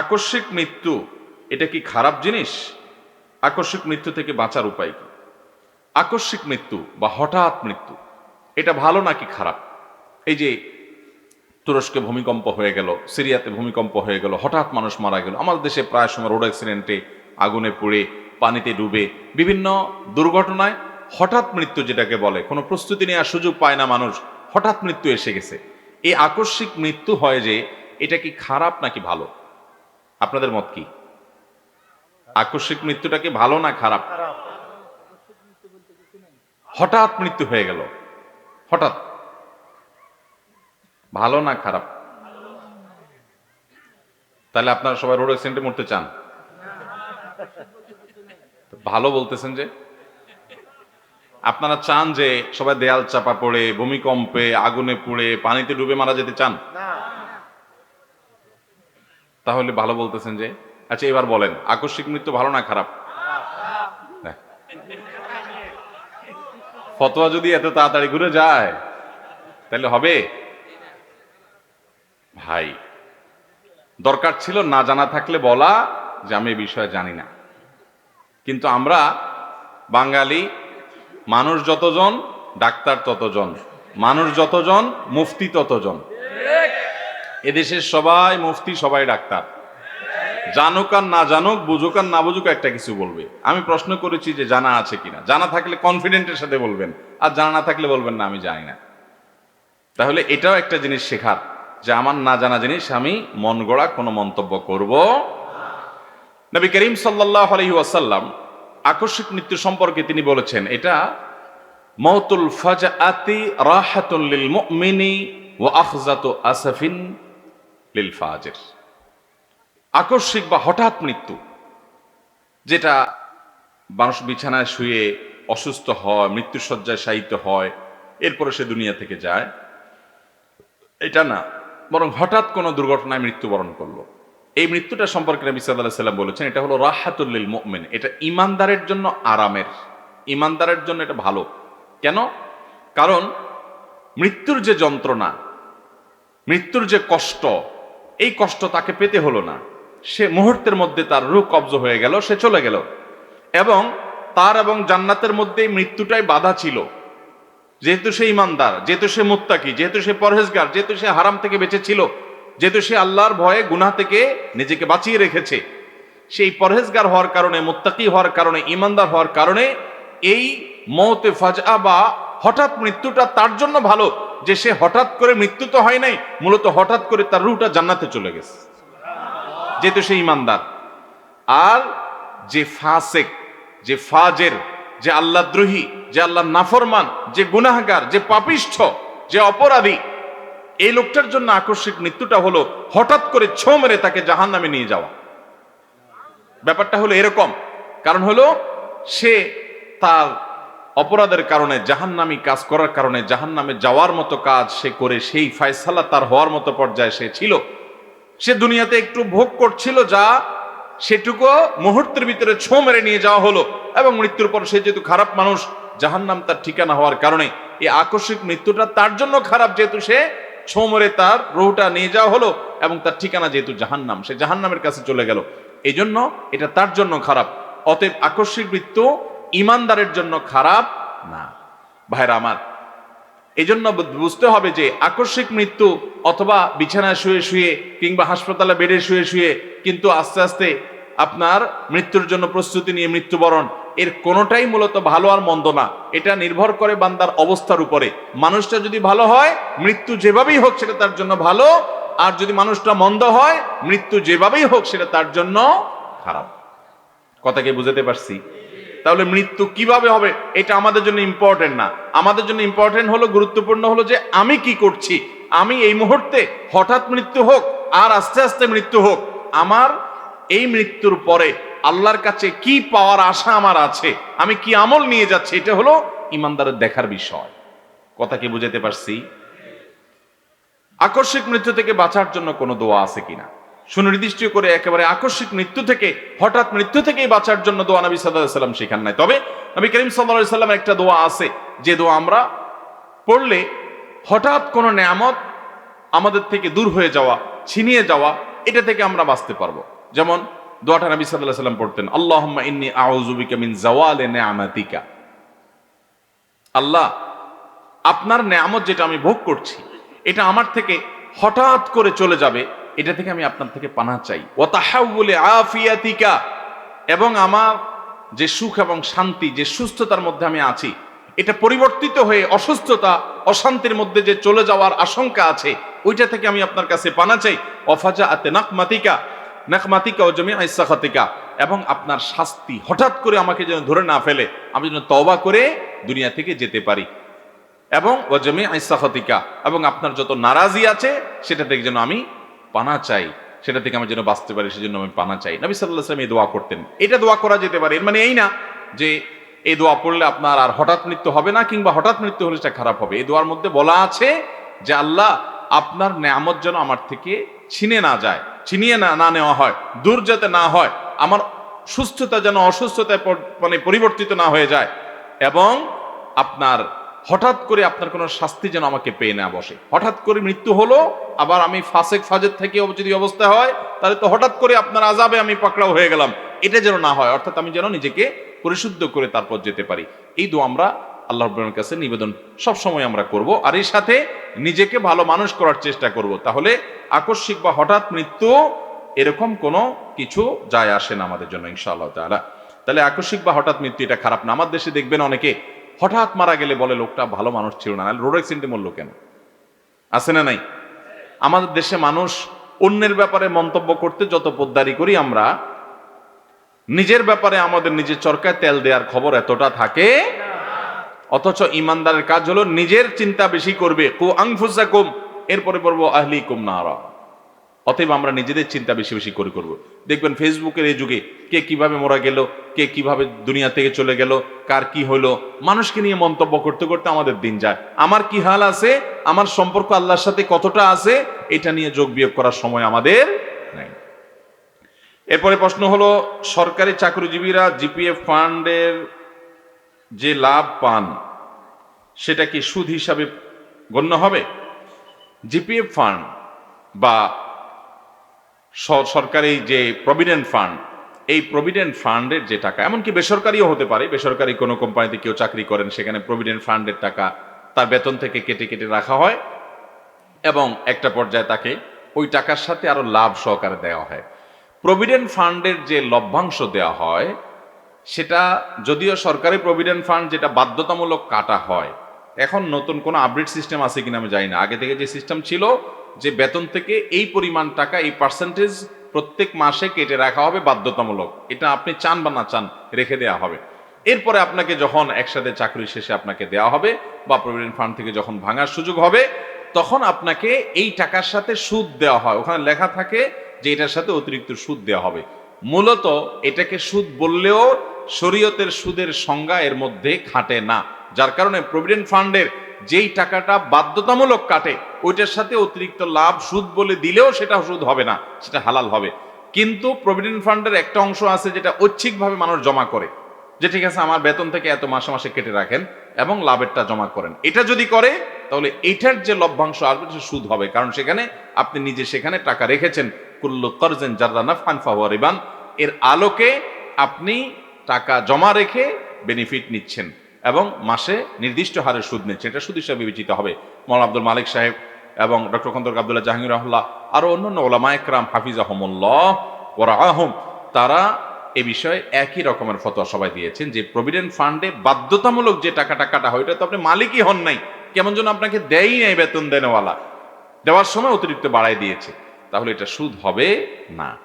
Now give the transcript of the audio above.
আকস্মিক মৃত্যু, এটা কি খারাপ জিনিস? আকস্মিক মৃত্যু থেকে বাঁচার উপায় কি? আকস্মিক মৃত্যু বা হঠাৎ মৃত্যু, এটা ভালো নাকি খারাপ? এই যে তুরস্কে ভূমিকম্প হয়ে গেল, সিরিয়াতে ভূমিকম্প হয়ে গেল, হঠাৎ মানুষ মারা গেল, আমাদের দেশে প্রায় সময় রোড অ্যাক্সিডেন্টে আগুনে পুড়ে, পানিতে ডুবে, বিভিন্ন দুর্ঘটনায় হঠাৎ মৃত্যু যেটাকে বলে, কোনো প্রস্তুতি নেওয়ার সুযোগ পায় না মানুষ, হঠাৎ মৃত্যু এসে গেছে। এই আকস্মিক মৃত্যু হয় যে, এটা কি খারাপ নাকি ভালো? আপনাদের মত কি? আকস্মিক মৃত্যুটা কি ভালো না খারাপ? হঠাৎ মৃত্যু হয়ে গেল। হঠাৎ। ভালো না খারাপ? তাহলে আপনারা সবাই রোড অ্যাক্সিডেন্টে মরতে চান? ভালো বলতেছেন যে, আপনারা চান যে সবাই দেয়াল চাপা পড়ে, ভূমিকম্পে, আগুনে পুড়ে, পানিতে ডুবে মারা যেতে চান? তাহলে ভালো বলতেছেন যে আচ্ছা এবার বলেন, আকস্মিক মৃত্যু ভালো না খারাপ? ফতোয়া যদি এত তাড়াতাড়ি ঘুরে যায়, তাহলে হবে? ভাই, দরকার ছিল না জানা থাকলে বলা, যে আমি এই বিষয়ে জানি না। কিন্তু আমরা বাঙালি, মানুষ যতজন, ডাক্তার ততজন, মানুষ যতজন, মুফতি ততজন। এদেশের সবাই মুফতি, সবাই ডাক্তার। জানুক আর না জানুক, বুঝুক আর না বুঝুক একটা কিছু বলবে। আমি প্রশ্ন করেছি যে জানা আছে কিনা। জানা থাকলে কনফিডেন্টের সাথে বলবেন, আর জানা না থাকলে বলবেন না, আমি জানি না। তাহলে এটাও একটা জিনিস শেখার, যে আমার না জানা জিনিস আমি মন গড়া কোনো মন্তব্য করব নবী করিম সাল্লাহ আলহি ওয়াসাল্লাম আকস্মিক মৃত্যু সম্পর্কে তিনি বলেছেন, এটা মৌতুল ফাজাআতি রাহাতুন লিল মুমিনি ওয়া আখজাতু আসাফিন লিল ফাজির। আকস্মিক বা হঠাৎ মৃত্যু, যেটা মানুষ বিছানায় শুয়ে অসুস্থ হয় মৃত্যুসজ্জায় শায়িত হয়, এরপরে সে দুনিয়া থেকে যায়, এটা না। বরং হঠাৎ কোনো দুর্ঘটনায় মৃত্যুবরণ করল। এই মৃত্যুটা সম্পর্কে নবী সাল্লাহ সাল্লাম বলেছেন, এটা হলো রাহাতুল্লিল মুমিন। এটা ইমানদারের জন্য আরামের। ইমানদারের জন্য এটা ভালো। কেন? কারণ মৃত্যুর যে যন্ত্রণা, মৃত্যুর যে কষ্ট এই কষ্ট তাকে পেতে হলো না। সে মুহূর্তের মধ্যে তার রূহ কবজ হয়ে গেল, সে চলে গেল। এবং তার এবং জান্নাতের মধ্যে মৃত্যুটাই বাধা ছিল। যেহেতু সে ইমানদার, যেহেতু সে মুত্তাকি, যেহেতু সে পরহেজগার, যেহেতু সে হারাম থেকে বেঁচে ছিল, যেহেতু সে আল্লাহর ভয়ে গুনাহ থেকে নিজেকে বাঁচিয়ে রেখেছে, সেই পরহেজগার হওয়ার কারণে, মুত্তাকি হওয়ার কারণে, ইমানদার হওয়ার কারণে এই মৌতে ফাজা বা হঠাৎ মৃত্যুটা তার জন্য ভালো যে সে হঠাৎ করে মৃত্যু তো হয় নাই, মূলত হঠাৎ করে তার রুটা জান্নাতে চলে গেছে। যেহেতু সে ইমানদার। আর যে ফাসেক, যে ফাজের, যে আল্লাহদ্রোহী যে আল্লাহ নাফরমান, যে গুনাহগার, যে পাপিষ্ঠ, যে অপরাধী, এই লোকটার জন্য আকস্মিক মৃত্যুটা হলো হঠাৎ করে ছো মেরে তাকে জাহান নামে নিয়ে যাওয়া। ব্যাপারটা হলো এরকম। কারণ হলো সে তার অপরাধের কারণে জাহান্নামি কাজ করার কারণে জাহান্নামে যাওয়ার মতো কাজ সে করে, সেই ফায়সালা তার হওয়ার মতো পর্যায়ে সে ছিল। সে দুনিয়াতে একটু ভোগ করছিল যা সেটুকু মুহূর্তের ভিতরে ছো মেরে নিয়ে যাওয়া হলো এবং মৃত্যুর পর সে যেহেতু খারাপ মানুষ, জাহান্নাম তার ঠিকানা হওয়ার কারণে এই আকস্মিক মৃত্যুটা তার জন্য খারাপ যেহেতু সে ছো মেরে তার রোহটা নিয়ে যাওয়া হলো এবং তার ঠিকানা যেহেতু জাহান্নাম, সে জাহান্নামের কাছে চলে গেল। এই জন্য এটা তার জন্য খারাপ। অতএব আকস্মিক মৃত্যু ইমানদারের জন্য খারাপ না। ভাইরা আমার এই জন্য বুঝতে হবে যে আকস্মিক মৃত্যু অথবা বিছানায় শুয়ে শুয়ে কিংবা হাসপাতালে বেডে শুয়ে শুয়ে কিন্তু আস্তে আস্তে আপনার মৃত্যুর জন্য প্রস্তুতি নিয়ে মৃত্যুবরণ, এর কোনোটাই মূলত ভালো আর মন্দ না। এটা নির্ভর করে বান্দার অবস্থার উপরে। মানুষটা যদি ভালো হয়, মৃত্যু যেভাবেই হোক সেটা তার জন্য ভালো, আর যদি মানুষটা মন্দ হয়, মৃত্যু যেভাবেই হোক সেটা তার জন্য খারাপ। কথাকে বুঝাতে পারছি? তাহলে মৃত্যু কীভাবে হবে? এটা আমাদের জন্য ইম্পর্টেন্ট না। আমাদের জন্য ইম্পর্টেন্ট হলো, গুরুত্বপূর্ণ হলো যে আমি কি করছি? আমি এই মুহূর্তে হঠাৎ মৃত্যু হোক আর আস্তে আস্তে মৃত্যু হোক, আমার এই মৃত্যুর পরে আল্লাহর কাছে কি পাওয়ার আশা আমার আছে? আমি কি আমল নিয়ে যাচ্ছি? এটা হলো ইমানদারের দেখার বিষয়। কথা কি বুঝাতে পারছি? আকস্মিক মৃত্যু থেকে বাঁচার জন্য কোনো দোয়া আছে কিনা? সুনির্দিষ্ট করে একেবারে আকস্মিক মৃত্যু থেকে, হঠাৎ মৃত্যু থেকেই বাঁচার জন্য দোয়া নবী সাল্লাম শেখান নাই। তবে নবী করিম সাল্লাহ একটা দোয়া আছে, যে দোয়া আমরা পড়লে হঠাৎ কোনো নেয়ামত আমাদের থেকে দূর হয়ে যাওয়া, ছিনিয়ে যাওয়া, এটা থেকে আমরা বাঁচতে পারব। যেমন দোয়াটা নবী সাল্লাহ সাল্লাম পড়তেন, আল্লাহুম্মা ইন্নি আউযুবিকা মিন জাওয়ালি নি'মাতিকা আল্লাহ, আপনার নেয়ামত যেটা আমি ভোগ করছি, এটা আমার থেকে হঠাৎ করে চলে যাবে এটা থেকে আমি আপনার থেকে পানা চাই। ও তাহাউলে আফিয়াতিকা, এবং আমার যে সুখ এবং শান্তি, যে সুস্থতার মধ্যে আমি আছি, এটা পরিবর্তিত হয়ে অসুস্থতা, অশান্তির মধ্যে যে চলে যাওয়ার আশঙ্কা আছে, ওইটা থেকে আমি আপনার কাছে পানা চাই। অফাজা আতে নাকমাতিকা নাকমাতিকা ও জমি আইসাখাতিকা এবং আপনার শাস্তি হঠাৎ করে আমাকে যেন ধরে না ফেলে, আমি যেন তওবা করে দুনিয়া থেকে যেতে পারি। এবং ওয়াজমি আইসাহতিকা এবং আপনার যত নারাজি আছে, সেটা থেকে যেন আমি পানা চাই, সেটা থেকে আমি যেন বাঁচতে পারি, সেজন্য আমি পানা চাই। নবী সাল্লাহ সাল্লাম এই দোয়া করতেন। এটা দোয়া করা যেতে পারে, এর মানে এই না যে এই দোয়া পড়লে আপনার আর হঠাৎ মৃত্যু হবে না, কিংবা হঠাৎ মৃত্যু হলে সেটা খারাপ হবে। এই দোয়ার মধ্যে বলা আছে যে, আল্লাহ আপনার নেয়ামত যেন আমার থেকে ছিনে না যায়, ছিনিয়ে না না নেওয়া হয়, দূর যাতে না হয়, আমার সুস্থতা যেন অসুস্থতায় মানে পরিবর্তিত না হয়ে যায়, এবং আপনার হঠাৎ করে আপনার কোনো শাস্তি যেন আমাকে পেয়ে না বসে। হঠাৎ করে মৃত্যু হলো, আবার আমি ফাসেক ফাজের থেকে যদি অবস্থা হয়, তাহলে তো হঠাৎ করে আপনার আজাবে আমি পাকড়াও হয়ে গেলাম। এটা যেন না হয়, অর্থাৎ আমি যেন নিজেকে পরিশুদ্ধ করে তারপর যেতে পারি। এই দু আমরা আল্লাহ রব্বুলের কাছে নিবেদন সব সময় আমরা করব, আর এর সাথে নিজেকে ভালো মানুষ করার চেষ্টা করব। তাহলে আকস্মিক বা হঠাৎ মৃত্যু এরকম কোনো কিছু যায় আসে না আমাদের জন্য, ইনশাআল্লাহ তাহলে আকস্মিক বা হঠাৎ মৃত্যু এটা খারাপ না। আমার দেশে দেখবেন অনেকে হঠাৎ মারা গেলে বলে লোকটা ভালো মানুষ ছিল না রোড অ্যাক্সিডেন্টে মরলো কেন? আছে না নাই? আমাদের দেশে মানুষ অন্যের ব্যাপারে মন্তব্য করতে যত পোদ্দারি করি আমরা, নিজের ব্যাপারে আমাদের নিজের চরকায় তেল দেওয়ার খবর এতটা থাকে, অথচ ইমানদারের কাজ হলো নিজের চিন্তা বেশি করবে। কু আংফুসা কুম এরপরে পড়ব আহলি কুম নারা। অতএব আমরা নিজেদের চিন্তা বেশি বেশি করে করব। দেখবেন ফেসবুকের এই যুগে কে কীভাবে মোরা গেল, কে কীভাবে দুনিয়া থেকে চলে গেল, কার কি হলো, মানুষকে নিয়ে মন্তব্য করতে করতে আমাদের দিন যায়। আমার কি হাল আছে, আমার সম্পর্ক আল্লাহর সাথে কতটা আছে, এটা নিয়ে যোগ বিয়োগ করার সময় আমাদের নাই। এরপরে প্রশ্ন হলো, সরকারি চাকরিজীবীরা জিপিএফ ফান্ডের যে লাভ পান, সেটা কি সুদ হিসাবে গণ্য হবে? জিপিএফ ফান্ড বা সরকারি যে প্রভিডেন্ট ফান্ড এই প্রভিডেন্ট ফান্ডের যে টাকা, এমনকি বেসরকারিও হতে পারে, বেসরকারি কোনো কোম্পানিতে কেউ চাকরি করেন, সেখানে প্রভিডেন্ট ফান্ডের টাকা তার বেতন থেকে কেটে কেটে রাখা হয় এবং একটা পর্যায়ে তাকে ওই টাকার সাথে আরও লাভ সহকারে দেওয়া হয়। প্রভিডেন্ট ফান্ডের যে লভ্যাংশ দেওয়া হয়, সেটা যদিও সরকারি প্রভিডেন্ট ফান্ড যেটা বাধ্যতামূলক কাটা হয় এখন নতুন কোনো আপডেট সিস্টেম আছে কিনা আমি জানি না। আগে থেকে যে সিস্টেম ছিল যে বেতন থেকে এই পরিমাণ টাকা, এই পার্সেন্টেজ প্রত্যেক মাসে কেটে রাখা হবে বাধ্যতামূলক। এটা আপনি চান বা না চান, রেখে দেওয়া হবে। এরপরে আপনাকে যখন একসাথে চাকরি শেষে আপনাকে দেওয়া হবে বা প্রভিডেন্ট ফান্ড থেকে যখন ভাঙার সুযোগ হবে, তখন আপনাকে এই টাকার সাথে সুদ দেওয়া হয়। ওখানে লেখা থাকে যে এটার সাথে অতিরিক্ত সুদ দেওয়া হবে। মূলত এটাকে সুদ বললেও শরীয়তের সুদের সংজ্ঞা এর মধ্যে খাটে না। যার কারণে প্রভিডেন্ট ফান্ডের যেই টাকাটা বাধ্যতামূলক কাটে, ওইটার সাথে অতিরিক্ত লাভ সুদ বলে দিলেও সেটা সুদ হবে না, সেটা হালাল হবে। কিন্তু প্রভিডেন্ট ফান্ডের একটা অংশ আছে যেটা ঐচ্ছিকভাবে মানুষ জমা করে, যে ঠিক আছে আমার বেতন থেকে এত মাসে মাসে কেটে রাখেন এবং লাভেরটা জমা করেন। এটা যদি করে, তাহলে এটার যে লভ্যাংশ আসবে সে সুদ হবে। কারণ সেখানে আপনি নিজে সেখানে টাকা রেখেছেন। কুল্লু করজেন জাররা নাফান ফাহুয়া রিবান। এর আলোকে আপনি টাকা জমা রেখে বেনিফিট নিচ্ছেন এবং মাসে নির্দিষ্ট হারে সুদ নিচ্ছেন। এটা সুদ হিসাবে বিবেচিত হবে। মৌলানা আব্দুল মালিক সাহেব এবং ডক্টর খন্দর আবদুল্লাহ জাহাঙ্গীর রহল্লাহ আরও অন্যান্য ওলামা একরাম হাফিজ আহমুল্লাহ ওরা আহম তারা এ বিষয়ে একই রকমের ফতোয়া সবাই দিয়েছেন যে প্রভিডেন্ট ফান্ডে বাধ্যতামূলক যে টাকাটা কাটা হয় এটা তো আপনি মালিকই হন নাই। কেমন যেন আপনাকে দেয়ই নাই বেতন দেনেওয়ালা। দেওয়ার সময় অতিরিক্ত বাড়াই দিয়েছে। তাহলে এটা সুদ হবে না।